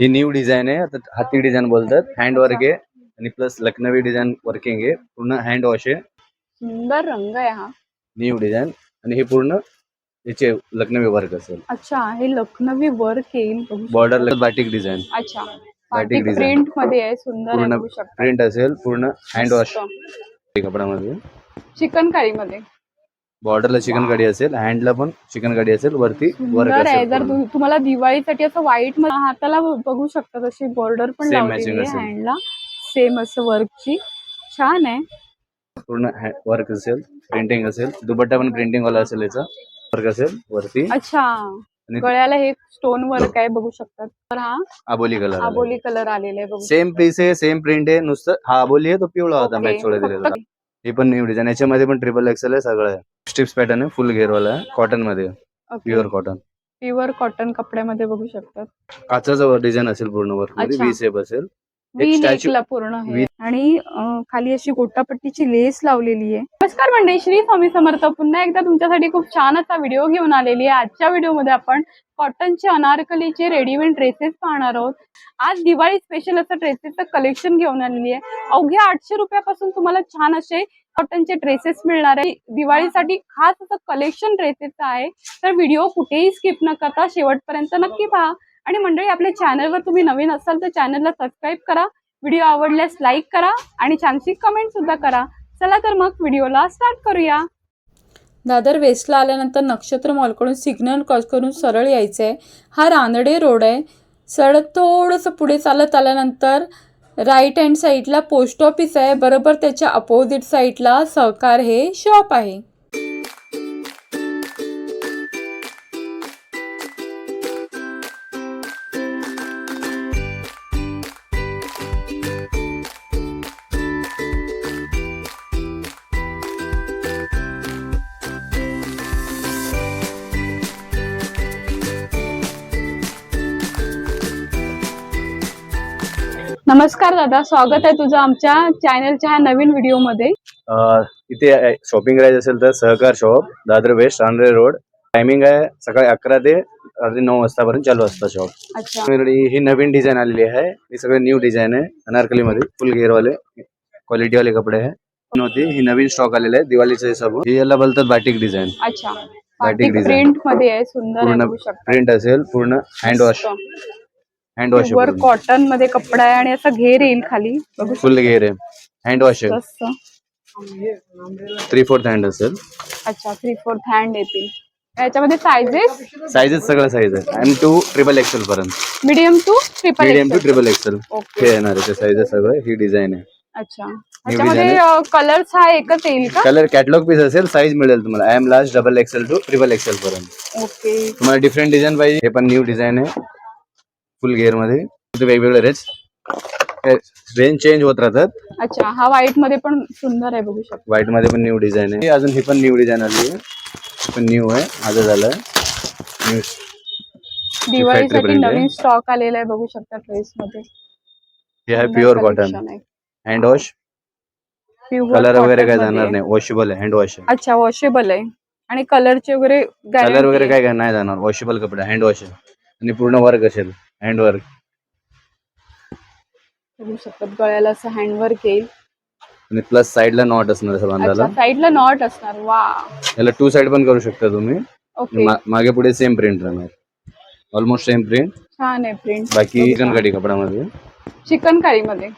ही new design आहे. आता हाती डिझाईन बोलतात. हँड वर्क आहे. आणि प्लस लखनवी डिझाईन वर्किंग आहे. पूर्ण हँड वॉश आहे. सुंदर रंग आहे हा. न्यू डिझाईन आणि हे पूर्ण याचे लखनवी वर्क असेल. अच्छा हे लखनवी वर्क येईल बघू शकता. बॉर्डर बाटिक डिझाईन अच्छा. Batik design. प्रिंटमध्ये आहे. सुंदर आहे. पूर्ण बघू शकता. प्रिंट असेल. पूर्ण हँड वॉश कपड्यामध्ये. चिकन कारी मध्ये. बॉर्डरला चिकन कढी असेल हँडला पण चिकन कढी असेल वरती वर्क सुंदर आहे जर. तु- तुम्हाला दिवाळीसाठी असं व्हाईटमध्ये हाताला बघू शकता तशी बॉर्डर पण Same लावलेली आहे असेल. हँडला सेम असं वर्कची छान आहे. पूर्ण वर्क असेल प्रिंटिंग असेल. दुपट्टा पण प्रिंटिंग वाला असेल याचा. वर्क असेल वरती. अच्छा. आणि गळ्याला हे स्टोन वर्क आहे बघू शकतात. तर हा आबोली कलर आबोली कलर आलेला आहे बघू सेम पीस आहे सेम प्रिंट आहे. नुसतं हा आबोली आहे तो पिवळा होता Okay. मॅच थोडा दिलेला. फक्त- हे पण न्यू डिझाईन याच्यामध्ये पण ट्रिपल एक्सेल आहे सगळं. आहे स्टिप्स पॅटर्न आहे फुल घेरवाला आहे. कॉटनमध्ये. प्युअर कॉटन प्युअर कॉटन कपड्यामध्ये बघू शकतात. काचाचा डिझाईन असेल पूर्ण वर अच्छा. सेप असेल वी statue- नेकला पूर्ण आहे. आणि खाली अशी गोटापट्टीची लेस लावलेली आहे. नमस्कार मंडळी श्री स्वामी समर्थ. पुन्हा एकदा तुमच्यासाठी खूप छान असा व्हिडिओ घेऊन आलेली आहे. आजच्या व्हिडिओमध्ये आपण कॉटनचे अनारकलीचे रेडीमेड ड्रेसेस पाहणार आहोत. आज दिवाळी स्पेशल असं ड्रेसेसचं कलेक्शन घेऊन आलेली आहे. अवघ्या आठशे रुपयापासून तुम्हाला छान असे कॉटनचे ड्रेसेस मिळणार आहे. दिवाळीसाठी खास असं कलेक्शन ड्रेसेसचं आहे. तर व्हिडिओ कुठेही स्किप न करता शेवटपर्यंत नक्की पहा. आणि मंडळी आपल्या चॅनलवर तुम्ही नवीन असाल तर चॅनलला सबस्क्राईब करा व्हिडिओ आवडल्यास लाईक करा आणि छानशी कमेंट सुद्धा करा. चला तर मग व्हिडिओला स्टार्ट करूया. दादर वेस्टला आल्यानंतर नक्षत्र मॉलकडून सिग्नल क्रॉस करून सरळ यायचं आहे हा रानडे रोड आहे. सरळ थोडंसं पुढे चालत आल्यानंतर राईट हँड साईडला पोस्ट ऑफिस आहे. बरोबर त्याच्या अपोजिट साईडला सहकार हे शॉप आहे. नमस्कार दादा स्वागत आहे तुझं आमच्या चॅनलच्या ह्या नवीन व्हिडिओमध्ये अं, इथे शॉपिंग करायचं असेल तर Sahakar shop Dadar west Ranade road. Timing आहे सकाळी अकरा ते रात्री नऊ वाजतापर्यंत चालू असतं शॉप अच्छा. ही नवीन डिझाईन आलेली आहे. ही सगळी न्यू डिझाईन आहे. अनारकली मध्ये फुल घेरवाले क्वालिटी वाले कपडे आहे. ही नवीन स्टॉक आलेले आहे. दिवाळीचे हिसाब ही याला बोलतात बाटिक डिझाईन अच्छा. Batik design. प्रिंटमध्ये आहे सुंदर प्रिंट असेल पूर्ण हँड वॉश हँड वॉश वर कॉटनमध्ये कपडा आहे आणि असा घेर येईल खाली. बघू फुल घेर आहे. हँड वॉश आहे शकता थ्री फोर्थ हँड असेल. अच्छा थ्री फोर्थ हँड येतील. याच्यामध्ये सायझेस साईजेस सगळं साईज आहे. आणि टू ट्रिपल एक्सेल पर्यंत. Medium to triple medium to triple XL okay हे येणार आहे. ते साईजेस सगळं. ही डिझाईन आहे. अच्छा. याच्यामध्ये कलर्स हा एकच येईल का? कलर कॅटलॉग पीस असेल साईज मिळेल तुम्हाला. I am last double XL to triple XL पर्यंत. ओके तुम्हाला डिफरंट डिझाईन पाहिजे हे पण न्यू डिझाईन आहे. फुल गेअरमध्ये. वेगवेगळे रेंज रेंज चेंज होत राहतात. अच्छा हा व्हाईटमध्ये पण सुंदर आहे बघू शकता. व्हाईटमध्ये पण न्यू डिझाईन आहे. अजून ही पण न्यू डिझाईन आली आहे. ही पण न्यू आहे. आज झालं न्यू दिवाळीसाठी आहे. नवीन स्टॉक आलेला आहे बघू शकता ड्रेस मध्ये. हे आहे pure cotton hand wash colour वगैरे काय जाणार नाही. वॉशेबल आहे. हँड वॉश आहे. अच्छा वॉशेबल आहे. आणि कलरचे वगैरे कलर guarantee वगैरे आहे. काय काय नाही जाणार. वॉशेबल कपडे. हँड वॉश आहे. आणि पूर्ण वर्क असेल. हँड वर्क बघू शकतात गळ्याला असं हँडवर्क येईल आणि प्लस साईडला नॉट असणार असं बांधायला. अच्छा साईडला नॉट असणार वा. याला टू साइड पण करू शकता तुम्ही. ओके मा- मागे पुढे सेम प्रिंट राहणार. ऑलमोस्ट सेम प्रिंट छान आहे प्रिंट बाकी चिकन कढी कपड्यामध्ये. चिकन कारी मध्ये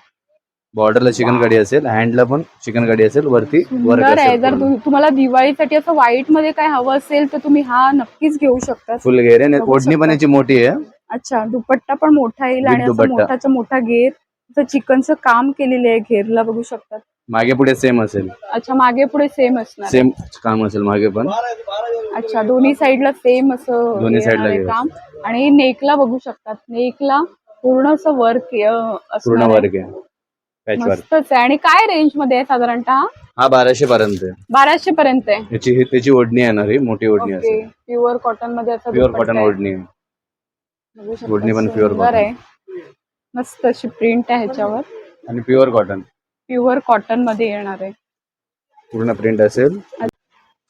बॉर्डरला चिकन कढी असेल हँडला पण चिकन कढी असेल वरती वर्क सुंदर आहे. असेल जर तु- तुम्हाला दिवाळीसाठी असं व्हाईटमध्ये काय हवं असेल तर तुम्ही हा नक्कीच घेऊ शकता. फुल घेर आहे बघू ओढणी पण शकता. याची मोठी आहे. अच्छा दुपट्टा पण मोठा येईल आणि असं दुपट्टा. मोठाचा मोठा घेर असं चिकनचं काम केलेलं आहे घेरला बघू शकतात. मागे पुढे सेम असेल. अच्छा मागे पुढे सेम असणार. सेम काम असेल मागे पण. अच्छा दोन्ही साईडला सेम असं दोन्ही येणार side ला आहे घेर. काम. आणि नेकला बघू शकतात. नेकला पूर्ण असं वर्क पूर्ण वर्क आहे. पॅच वर्क मस्तच आहे. आणि काय रेंजमध्ये आहे साधारणतः? हा बाराशे पर्यंत आहे. बाराशे पर्यंत आहे. याची ही- त्याची ओढणी येणार ही मोठी ओढणी असेल. प्युअर कॉटनमध्ये असं प्युअर दुपट्टा कॉटन आहे. ओढणी आहे. ओढणी पण सुंदर cotton. आहे. मस्त अशी प्रिंट आहे ह्याच्यावर. आणि प्युअर कॉटन प्युअर कॉटनमध्ये येणार आहे. पूर्ण प्रिंट असेल.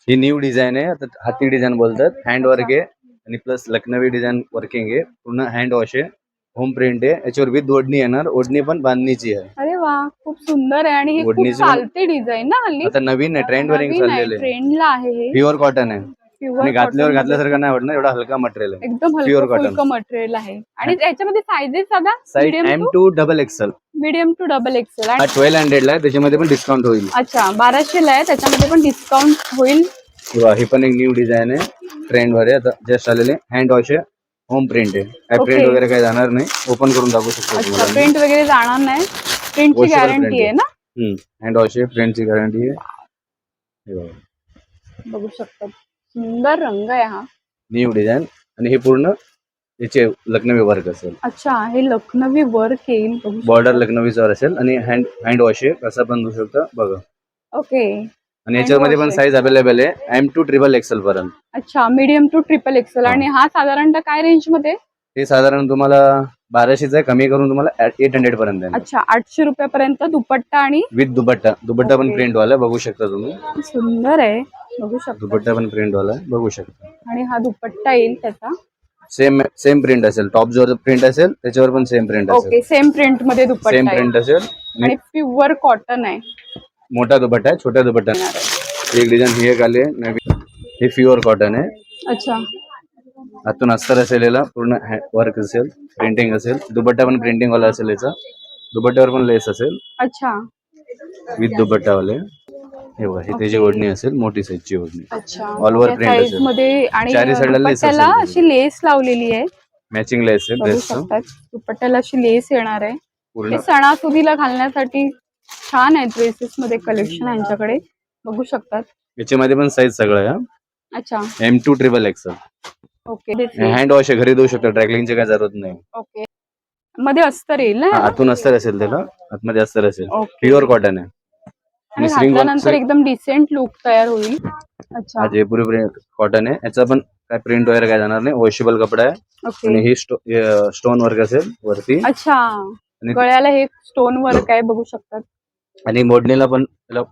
ही न्यू डिझाईन आहे. आता हाती डिझाईन बोलतात. हँड वर्क आहे. आणि प्लस लखनवी डिझाईन वर्किंग आहे. पूर्ण हँड वॉश आहे. होम प्रिंट आहे. याच्यावर विथ ओढणी येणार. ओढणी पण बांधणीची आहे. अरे वा खूप सुंदर आहे. आणि हे खूप ओढणीचं पण- चालते डिझाईन ना हल्ली? आता नवीन आहे. ट्रेंड वरिंग चाललेले ट्रेंडला आहे हे. प्युअर कॉटन आहे. आणि घातल्यावर घातल्यासारखं नाही वाटणार एवढा हलका मटेरियल आहे. एकदम cotton. फुलकं मटेरियल आहे. आणि याच्यामध्ये सायझेस दादा size M medium to double XL medium to double XL हा ट्वेल्व हंड्रेडला आहे त्याच्यामध्ये पण डिस्काउंट होईल. अच्छा बाराशे ला आहे त्याच्यामध्ये पण डिस्काउंट होईल. किंवा ही पण एक न्यू डिझाईन आहे. ट्रेंड वर आहे आता जस्ट आलेले. हँड वॉश आहे होम प्रिंट आहे. प्रिंट वगैरे काही जाणार नाही. ओपन करून दाखवू शकतो प्रिंट वगैरे जाणार नाही. प्रिंटची गॅरंटी आहे ना? हँड वॉश आहे प्रिंटची गॅरंटी आहे. बघा. बघू शकता. सुंदर रंग आहे हा. न्यू डिझाईन आणि हे पूर्ण याचे लखनवी वर्क असेल. अच्छा हे लखनवी वर्क येईल बघू बॉर्डर लखनवीचा वर्क आणि हँड हँड वॉश आहे कसा पण धुऊ शकता. बघा. ओके आणि याच्यामध्ये पण wash साईज अवेलेबल आहे. एम टू ट्रिपल एक्सेल पर्यंत. अच्छा मीडियम टू ट्रिपल एक्सेल. आणि हा साधारणतः काय रेंजमध्ये? हे साधारण तुम्हाला बाराशेच कमी करून तुम्हाला एट हंड्रेड पर्यंत अच्छा आठशे रुपयापर्यंत दुपट्टा आणि विथ दुपट्टा. दुपट्टा पण. प्रिंट वाला बघू शकता तुम्ही. सुंदर आहे बघू शकता. दुपट्टा पण प्रिंट वाला बघू शकता. आणि हा दुपट्टा येईल त्याचा. सेम सेम प्रिंट असेल. टॉप जो प्रिंट असेल त्याच्यावर पण सेम प्रिंट असेल. ओके सेम प्रिंटमध्ये दुपट्टा सेम प्रिंट असेल. आणि प्युअर कॉटन आहे. मोठा दुपट्टा आहे छोटा दुपट्टा आहे. एक डिझाईन ही एक आली हे प्युअर कॉटन आहे. अच्छा. आतून अस्तर असेल याला पूर्ण वर्क असेल प्रिंटिंग असेल. दुपट्टा पण प्रिंटिंग वाला असेल याचा. दुपट्ट्यावर पण लेस असेल. अच्छा. विथ दुपट्टा वाले हे बघा ही त्याची ओढणी असेल मोठी साईजची ओढणी. print साईज असेल. मध्ये आणि चारी side ला lace दुपट्ट्याला असेल. अशी लेस लावलेली आहे. मॅचिंग लेस आहे शकतात. दुपट्ट्याला अशी लेस येणार आहे. पूर्ण. सणासुदीला घालण्यासाठी छान आहे ड्रेसेस मध्ये कलेक्शन यांच्याकडे. बघू शकतात. याच्यामध्ये पण साईज सगळं आहे अच्छा. M to triple XL okay hand wash आहे घरी देऊ शकता ड्रायक्लिंगची काय जरूरत नाही. ओके मध्ये अस्तर येईल ना? हा, आतून अस्तर असेल त्याला. आतमध्ये अस्तर असेल. प्युअर कॉटन आहे. आणि आणि स्प्रिंग घातल्यानंतर एकदम डिसेंट लुक तयार होईल. अच्छा. हा जयपुरी कॉटन आहे याचा पण काय प्रिंट वगैरे काय जाणार नाही. वॉशेबल कपडा आहे. आणि ओके ही स्टोन वर्क असेल वरती. अच्छा. आणि- गळ्याला हे स्टोन वर्क आहे बघू शकतात. आणि ओढणीला पण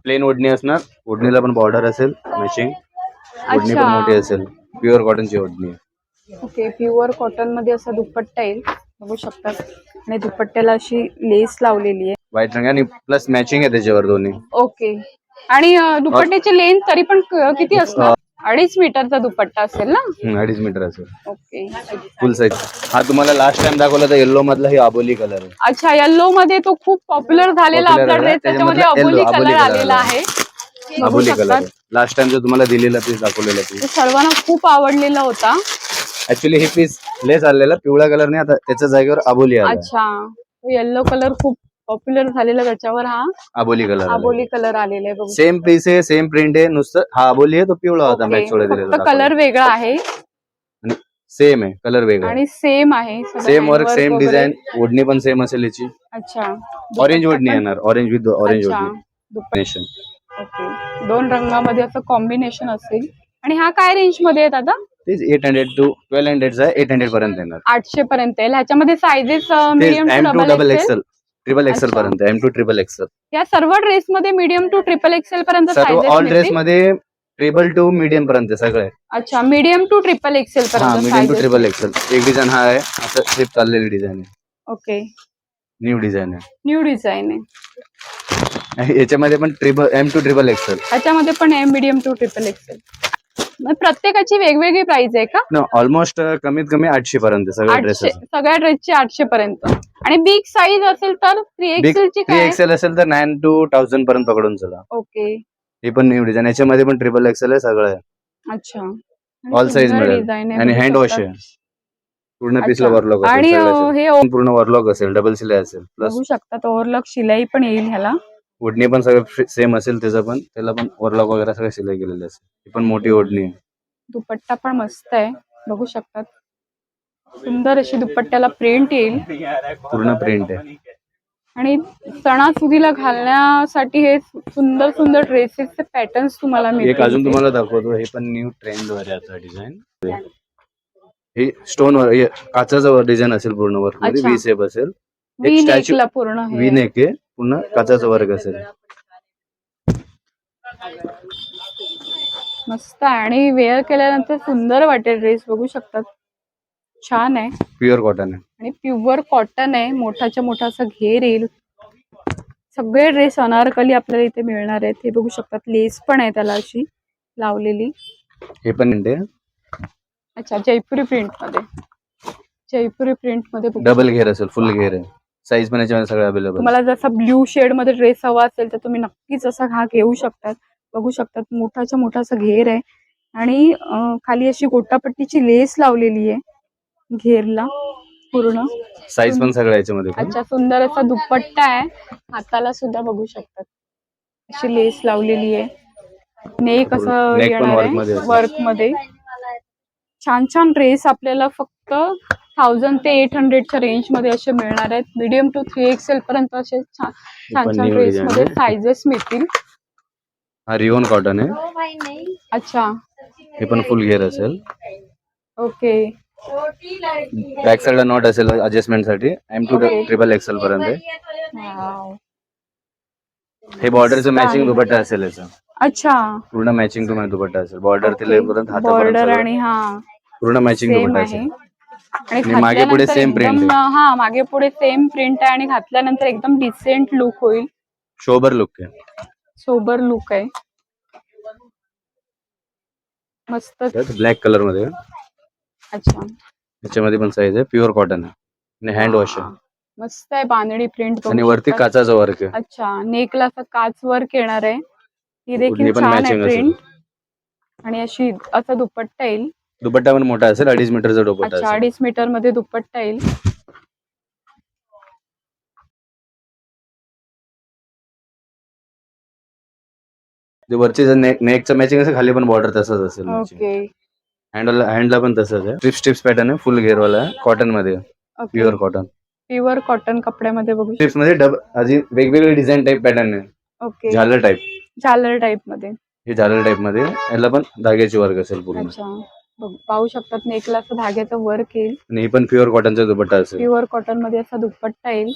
प्लेन ओढणी असणार. ओढणीला पण बॉर्डर असेल मॅचिंग ओढणी पण अच्छा. मोठी असेल. प्युअर कॉटनची ओढणी आहे. ओके प्युअर कॉटनमध्ये असा दुपट्टा येईल. बघू शकतात आणि दुपट्ट्याला अशी लेस लावलेली आहे. व्हाईट रंग आणि प्लस मॅचिंग आहे त्याच्यावर दोन्ही. ओके. आणि अं, दुपट्ट्याची लेंथ तरी पण क- किती असणार? अडीच मीटरचा दुपट्टा असेल ना? हम्म, अडीच मीटर असेल. ओके. फुल साईज हा तुम्हाला लास्ट टाइम दाखवला तर येल्लो मधला ही आबोली कलर आहे. अच्छा येल्लो मध्ये तो खूप पॉप्युलर झालेला Popular आपला झाला. ड्रेस त्याच्यामध्ये अबोली yellow, कलर अबोली color आलेला आला. आहे. बघू आबोली कलर शकतात लास्ट टाइम जो तुम्हाला दिलेला पीस दाखवलेला तो पीस सर्वांना खूप आवडलेला होता. ऍक्च्युली हे पीस लेस आलेला पिवळा कलर नाही आता त्याच्या जागेवर आबोली आला अच्छा. येल्लो कलर खूप पॉप्युलर झालेला त्याच्यावर हा. आबोली कलर आबोली कलर आलेला आहे बघू. सेम पीस आहे सेम प्रिंट आहे नुसतं हा आबोली आहे तो पिवळा होता. मॅच थोडा दिलेला कलर वेगळा आहे. सेम आहे कलर वेगळा. आणि सेम आहे सेम वर्क सेम. डिझाईन ओढणी पण सेम असेल याची. अच्छा. ऑरेंज ओढणी येणार ऑरेंज विथ ऑरेंज ओढणी. ओके. दोन रंगामध्ये असं कॉम्बिनेशन असेल. आणि हा काय रेंजमध्ये आहेत आता तेच एट हंड्रेड टू ट्वेल्व हंड्रेडचा आहे एट हंड्रेड पर्यंत येणार. आठशे पर्यंत येईल. ह्याच्यामध्ये sizes medium M to double XL triple XL. पर्यंत एम टू ट्रिपल एक्सेल या सर्व ड्रेस मध्ये मीडियम टू ट्रिपल एक्सेल पर्यंत सर्व ऑल ड्रेस मध्ये ट्रिपल टू मीडियम पर्यंत सगळे. अच्छा मीडियम टू ट्रिपल एक्सेल पर्यंत medium to sizes. Triple XL एक डिझाईन हा आहे असं स्लिप चाललेली डिझाईन आहे. ओके न्यू डिझाईन आहे. न्यू डिझाईन आहे. याच्यामध्ये पण triple M to triple XL ह्याच्यामध्ये पण आहे मीडियम टू ट्रिपल एक्सेल प्रत्येकाची वेगवेगळी प्राइस आहे का? ऑलमोस्ट कमीत कमी आठशे पर्यंत सगळे आठशे ड्रेसेस सगळ्या ड्रेसची आठशे पर्यंत. आणि बिग साईज असेल तर थ्री बिग एक्सेल ची थ्री एक्सेल असेल तर नाईन टू थाउजंड पर्यंत पकडून चला. ओके हे पण न्यू डिझाईन याच्यामध्ये पण ट्रिपल एक्सेल आहे सगळं आहे. अच्छा. ऑल साईज मिळेल. आणि हँड वॉश आहे. पूर्ण पीसला. वरलॉक आणि हे पूर्ण वरलॉक असेल डबल सिलाई असेल प्लस बघू शकतात ओव्हरलॉक शिलाई पण येईल ह्याला. ओढणी पण सगळं सेम असेल त्याचं पण. त्याला पण वरलॉक वगैरे सगळं सिलाई केलेलं असेल. ही पण मोठी ओढणी आहे. दुपट्टा पण मस्त आहे. बघू शकतात. सुंदर अशी दुपट्ट्याला प्रिंट येईल. पूर्ण प्रिंट आहे. आणि सणासुदीला घालण्यासाठी हे सुंदर सुंदर ड्रेसेसचे पॅटर्न्स तुम्हाला एक अजून तुम्हाला दाखवतो. हे पण न्यू ट्रेंड वर आहे आता डिझाईन हे स्टोन वर हे काचाचं डिझाइन असेल पूर्ण अच्छा. वी सेप असेल. पूर्ण हे. वी नेक आहे. पूर्ण काचाचं वर्क असेल. मस्त आणि वेअर केल्यानंतर सुंदर वाटेल ड्रेस बघू शकतात. छान आहे. प्युअर कॉटन आहे. आणि प्युअर कॉटन आहे. मोठाच्या मोठा असा घेर येईल. सगळे ड्रेस अनारकली आपल्याला इथे मिळणार आहेत. हे बघू शकतात. लेस पण आहे त्याला अशी लावलेली. हे पण अच्छा जयपुरी प्रिंटमध्ये. जयपुरी प्रिंटमध्ये बघू डबल घेर असेल. फुल घेर आहे. साईज पण याच्यामध्ये सगळं अवेलेबल तुम्हाला जसा ब्ल्यू शेडमध्ये ड्रेस हवा असेल तर तुम्ही नक्कीच असा हा घेऊ शकतात. बघू शकतात मोठाच्या मोठा असा घेर आहे. आणि खाली अशी गोटापट्टीची लेस लावलेली आहे घेरला पूर्ण. साईज पण सगळं याच्यामध्ये. अच्छा सुंदर असा दुपट्टा आहे. हाताला सुद्धा बघू शकतात. अशी लेस लावलेली आहे. नेक असं येणार आहे. वर्कमध्ये छान छान ड्रेस आपल्याला फक्त थाउजंड ते एट हंड्रेडच्या रेंजमध्ये असे मिळणार आहेत. मीडियम टू थ्री एक्सेल पर्यंत असे छान छान छान new ड्रेस design मध्ये आहे. सायझेस मिळतील. हा रिओन कॉटन आहे. अच्छा. हे पण फुल घेर असेल. ओके. बॅक साईडला नॉट असेल अडजस्टमेंटसाठी. M to. ट्रिपल एक्सेल पर्यंत. हे बॉर्डरचं मॅचिंग. दुपट्टा असेल याचा. अच्छा. पूर्ण मॅचिंग टू दुपट्टा असेल. बॉर्डर ते पर्यंत बॉर्डर आणि हा. पूर्ण मॅचिंग दुपट्टा असेल. आणि मागे पुढे print एकदम, हा मागे पुढे सेम प्रिंट आहे आणि घातल्यानंतर एकदम डिसेंट लुक होईल. शोबर लुक आहे. सोबर लुक आहे. मस्त. ब्लॅक कलरमध्ये. अच्छा. याच्यामध्ये पण साईज आहे. प्युअर कॉटन आहे. आणि हँड वॉश आहे. हा. मस्त आहे बांधणी प्रिंट आणि वरती काचाचा वर्क आहे. अच्छा नेकला असं काच वर्क येणार आहे. ही देखील छान आहे. प्रिंट आणि अशी असा दुपट्टा येईल. दुपट्टा पण मोठा असेल अडीच मीटरचा दुपट्टा अच्छा असेल. अडीच मीटरमध्ये दुपट्टा येईल. जे वरची नेकचं मॅचिंग असेल खाली पण बॉर्डर तसंच असेल ओके हँडला हँडला पण तसंच आहे. स्ट्रिप्स स्ट्रिप्स पॅटर्न आहे फुल घेरवाला कॉटनमध्ये. Okay pure cotton pure cotton कपड्यामध्ये बघू स्ट्रिप्समध्ये डब अजून वेगवेगळे डिझाईन टाईप पॅटर्न आहे. ओके झालर टाईप झालर टाइपमध्ये. हे झालर टाईपमध्ये. याला पण धाग्याची वर्क असेल पूर्ण. अच्छा. बघ- पाहू शकतात नेकला असं धाग्याचं वर्क येईल. आणि हे पण प्युअर कॉटनचा दुपट्टा असेल. प्युअर कॉटनमध्ये असा दुपट्टा येईल.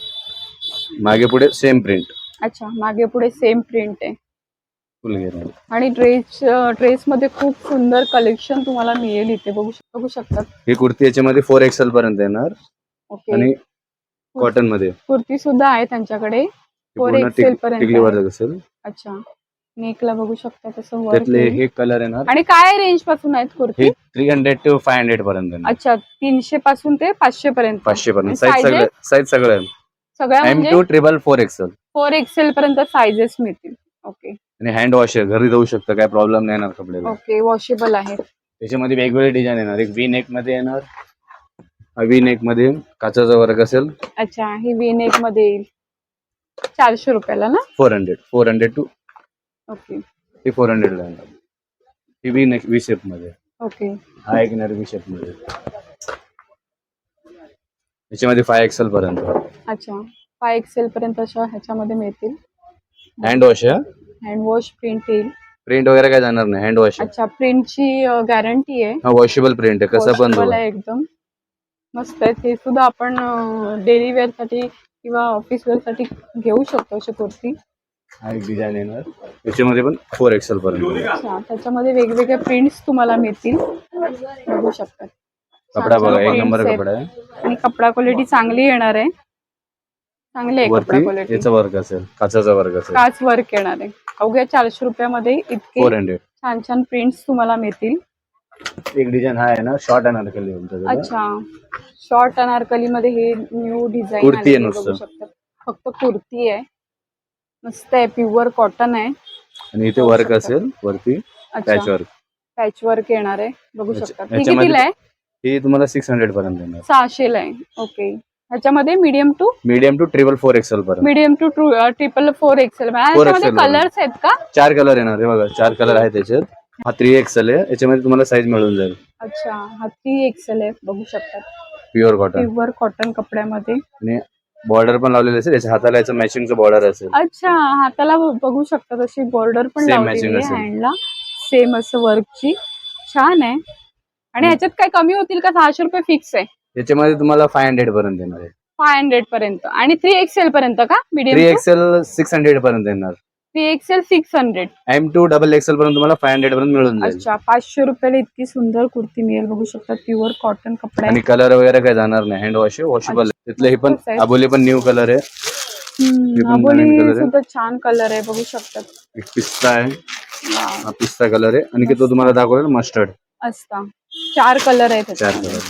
मागे पुढे सेम प्रिंट अच्छा मागे पुढे सेम प्रिंट आहे. फुल आणि ड्रेस ड्रेस मध्ये खूप सुंदर कलेक्शन तुम्हाला मिळेल इथे. बघू शक- बघू शकतात. ही कुर्ती याच्यामध्ये फोर एक्सेल पर्यंत येणार. ओके आणि कॉटनमध्ये. कुर्ती सुद्धा आहे त्यांच्याकडे. फोर एक्सेल पर्यंत आहे. असेल. अच्छा. नेकला बघू शकता तसं त्यातले हे कलर येणार आणि काय रेंजपासून आहेत कुर्ती? हे three hundred to five hundred पर्यंत येणार. अच्छा तीनशे पासून ते पाचशे पर्यंत. पाचशे पर्यंत. आणि साईज sizes? सगळं साईज सगळं सगळ्या एम म्हणजे? Two triple four XL four XL पर्यंत सायझेस मिळतील. ओके आणि हँड वॉश आहे घरी जाऊ शकतं काय प्रॉब्लेम नाही येणार कपड्याला ओके वॉशेबल आहे. त्याच्यामध्ये वेगवेगळे डिझाईन येणार. एक वी नेकमध्ये येणार. वी नेकमध्ये काचाचा वर्क असेल. अच्छा ही वी नेकमध्ये येईल. चारशे रुपयाला ना? Four hundred four hundred to okay. He four हंड्रेडला येणार. ही नेक वी शेपमध्ये. ओके. हा एक येणार वी शेपमध्ये. याच्यामध्ये फाय एक्सेल पर्यंत. अच्छा. फाय एक्सेल पर्यंत अशा ह्याच्यामध्ये मिळतील. हँड वॉश आहे हँड वॉश प्रिंट येईल प्रिंट वगैरे काय जाणार नाही. हँड वॉश अच्छा प्रिंटची गॅरंटी आहे. हा वॉशेबल प्रिंट आहे. कसं पण Washable धुवा. आहे एकदम. मस्त आहे. ते सुद्धा आपण डेली वेअरसाठी किंवा ऑफिस वेअरसाठी घेऊ शकतो अशी कुर्ती. हा एक डिझाईन येणार. त्याच्यामध्ये पण फोर एक्सेल पर्यंत. अच्छा त्याच्यामध्ये वेगवेगळ्या प्रिंट्स तुम्हाला मिळतील. बघू शकतात कपडा बघा एक नंबर. कपडा आहे. आणि कपडा क्वालिटी चांगली येणार आहे. चांगली आहे कपडा वरती क्वालिटी याचा वर्क असेल काचाचा वर्क असेल. काच वर्क येणार आहे. अवघ्या चारशे रुपयामध्ये इतके हंड्रेड छान छान प्रिंट्स तुम्हाला मिळतील. एक डिझाईन हा आहे ना शॉर्ट केली अच्छा. शॉर्ट अनारकली मध्ये हे न्यू डिझाईन कुर्ती आहे नुसतं. फक्त कुर्ती आहे. मस्त आहे प्युअर कॉटन आहे. आणि इथे वर्क असेल वरती पॅच वर्क पॅच वर्क येणार आहे बघू शकतात ही याच्यामध्ये- कितीला आहे? ही तुम्हाला सिक्स हंड्रेड पर्यंत येणार. सहाशेला आहे. ओके ह्याच्यामध्ये medium to medium to triple four XL पर्यंत. Medium to triple four XL ह्याच्यामध्ये XL मध्ये. कलर्स आहेत का? चार कलर येणार हे बघा. चार कलर आहेत त्याच्यात हा थ्री एक्सेल आहे. याच्यामध्ये तुम्हाला साईज मिळून जाईल. अच्छा हा थ्री एक्सेल आहे. बघू शकतात प्युअर कॉटन प्युअर कॉटन कपड्यामध्ये. आणि बॉर्डर पण लावलेलं असेल याच्या हाताला याचं मॅचिंगचं बॉर्डर असेल. अच्छा हाताला बघू शकतात अशी बॉर्डर पण Same लावलेली matching आहे असेल. हँडला सेम असं वर्कची छान आहे. आणि ह्याच्यात काय कमी होतील का? सहाशे रुपये फिक्स आहे. याच्यामध्ये तुम्हाला फाय हंड्रेड पर्यंत येणार आहे. फाय हंड्रेड पर्यंत. आणि थ्री एक्सेल पर्यंत का? Three medium XL six hundred पर्यंत येणार ती XL six hundred M to double XL पर्यंत तुम्हाला फाय हंड्रेड पर्यंत मिळून जाईल. अच्छा पाचशे रुपयाला इतकी सुंदर कुर्ती मिळेल. बघू शकता प्युअर कॉटन कपडा आणि कलर वगैरे काही जाणार नाही. हँड वॉश वॉशेबल तिथलं हे पण. अबोली पण न्यू कलर आहे. हे आहे. सुद्धा छान कलर आहे बघू शकता. एक पिस्ता आहे. हा पिस्ता कलर आहे. आणि की तो तुम्हाला दाखवला मस्टर्ड असता. चार कलर आहेत चार त्याच्यामध्ये. कलर